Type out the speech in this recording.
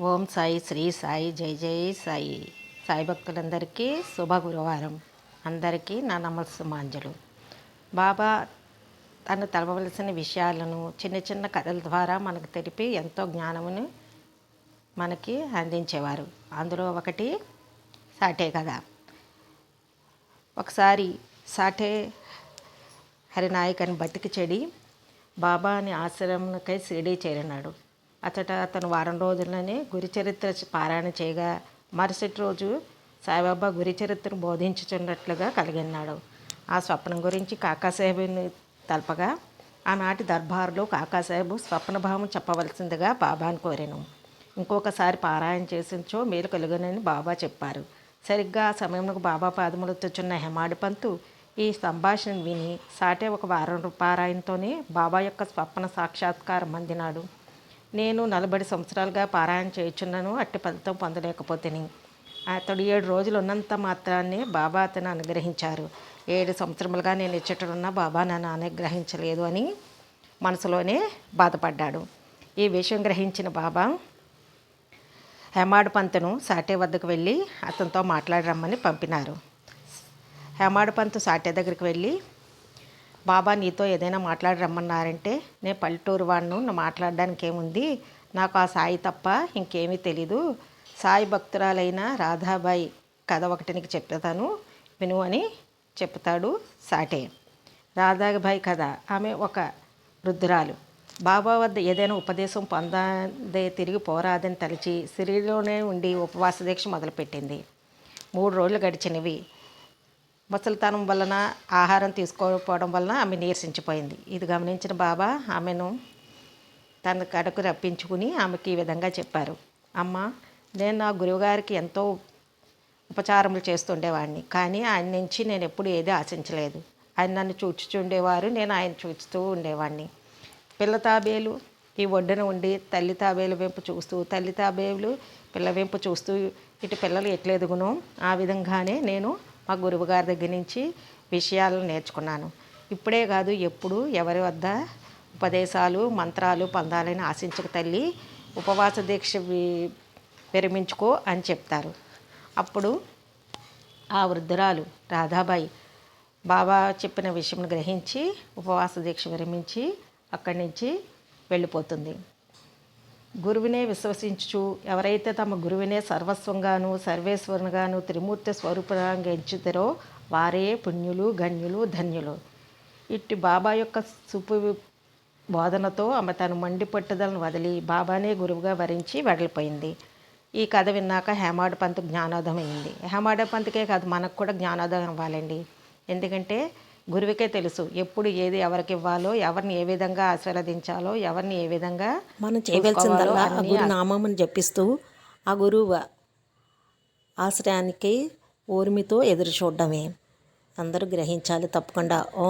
ఓం సాయి శ్రీ సాయి జై జై సాయి. సాయి భక్తులందరికీ శుభ గురువారం అందరికీ నా నమస్సుమాంజలు. బాబా తను తెలవలసిన విషయాలను చిన్న చిన్న కథల ద్వారా మనకు తెలిపి ఎంతో జ్ఞానమును మనకి అందించేవారు. అందులో ఒకటి సాటే కథ. ఒకసారి సాటే హరినాయక్ అని బతికి చెడి బాబా అని ఆశ్రమంకై షిరిడీ చేరినాడు. అతట అతను వారం రోజుల్లోనే గురి చరిత్ర పారాయణ చేయగా మరుసటి రోజు సాయిబాబా గురి చరిత్రను బోధించుచున్నట్లుగా కలిగినాడు ఆ స్వప్నం గురించి కాకాసాహెబ్ని తెలపగా ఆనాటి దర్బారులో కాకాసాహెబు స్వప్నభావం చెప్పవలసిందిగా బాబాను కోరాను. ఇంకొకసారి పారాయణ చేసించో మేలు కలుగునని బాబా చెప్పారు. సరిగ్గా ఆ సమయంలో బాబా పాదములెత్తుచున్న హెమాడి పంతు ఈ సంభాషణ విని సాటే ఒక వారం పారాయణతోనే బాబా యొక్క స్వప్న సాక్షాత్కారం అందినాడు. నేను నలభై సంవత్సరాలుగా పారాయణ చేయుచున్నాను. అట్టి ఫలితం పొందలేకపోతేని. అతడు ఏడు రోజులు ఉన్నంత మాత్రాన్ని బాబా అతను అనుగ్రహించారు. ఏడు సంవత్సరములుగా నేను ఇచ్చటనున్న బాబా నన్ను అనుగ్రహించలేదు అని మనసులోనే బాధపడ్డాడు. ఈ విషయం గ్రహించిన బాబా హేమాడు పంతును సాటే వద్దకు వెళ్ళి అతనితో మాట్లాడి రమ్మని పంపినారు. హేమాడు పంతు సాటే దగ్గరికి వెళ్ళి బాబా నీతో ఏదైనా మాట్లాడి రమ్మన్నారంటే నేను పల్లెటూరు వాడిను మాట్లాడడానికి ఏముంది నాకు ఆ సాయి తప్ప ఇంకేమీ తెలీదు. సాయి భక్తురాలైన రాధాబాయి కథ ఒకటి నీకు చెప్తాను విను అని చెప్తాడు సాటే. రాధాబాయి కథ. ఆమె ఒక వృద్ధురాలు. బాబా వద్ద ఏదైనా ఉపదేశం పొందదే తిరిగి పోరాదని తలచి సిరిలోనే ఉండి ఉపవాస దీక్ష మొదలుపెట్టింది. మూడు రోజులు గడిచినవి. ముసలితనం వలన ఆహారం తీసుకోకపోవడం వలన ఆమె నీరసించిపోయింది. ఇది గమనించిన బాబా ఆమెను తన కడకు రప్పించుకుని ఆమెకి ఈ విధంగా చెప్పారు. అమ్మ నేను నా గురువుగారికి ఎంతో ఉపచారములు చేస్తుండేవాడిని. కానీ ఆయన నుంచి నేను ఎప్పుడు ఏది ఆశించలేదు. ఆయన నన్ను చూచుచుండేవారు నేను ఆయన చూస్తూ ఉండేవాడిని. పిల్ల తాబేలు ఈ ఒడ్డున ఉండి తల్లి తాబేలు వెంపు చూస్తూ తల్లి తాబేలు పిల్ల వెంపు చూస్తూ ఇటు పిల్లలు ఎట్లెదుగునో ఆ విధంగానే నేను మా గురువుగారి దగ్గర నుంచి విషయాలను నేర్చుకున్నాను. ఇప్పుడే కాదు ఎప్పుడు ఎవరి వద్ద ఉపదేశాలు మంత్రాలు పొందాలని ఆశించక తల్లి ఉపవాస దీక్ష విరమించుకో అని చెప్తారు. అప్పుడు ఆ వృద్ధురాలు రాధాబాయి బాబా చెప్పిన విషయం గ్రహించి ఉపవాస దీక్ష విరమించి అక్కడి నుంచి వెళ్ళిపోతుంది. గురువునే విశ్వసించు ఎవరైతే తమ గురువునే సర్వస్వంగాను సర్వేశ్వరునిగాను త్రిమూర్తి స్వరూపంగా ఎంచుతారో వారే పుణ్యులు గణ్యులు ధన్యులు. ఇట్టి బాబా యొక్క సుపు బోధనతో ఆమె తన మండి పట్టుదలను వదిలి బాబానే గురువుగా వరించి వెడలిపోయింది. ఈ కథ విన్నాక హేమాడ పంత్ జ్ఞానోదయం అయింది. హేమాడ పంత్కే కాదు మనకు కూడా జ్ఞానోదయం అవ్వాలండి. ఎందుకంటే గురువుకే తెలుసు. ఎప్పుడు ఏది ఎవరికి ఇవ్వాలో ఎవరిని ఏ విధంగా ఆశీర్వదించాలో ఎవరిని ఏ విధంగా మనం చేయవలసిందల్లా ఆ చూసుకోవాలో గురు నామమును జపిస్తూ ఆ గురువు ఆశ్రయానికి ఓర్మితో ఎదురు చూడడమే. అందరూ గ్రహించాలి తప్పకుండా. ఓం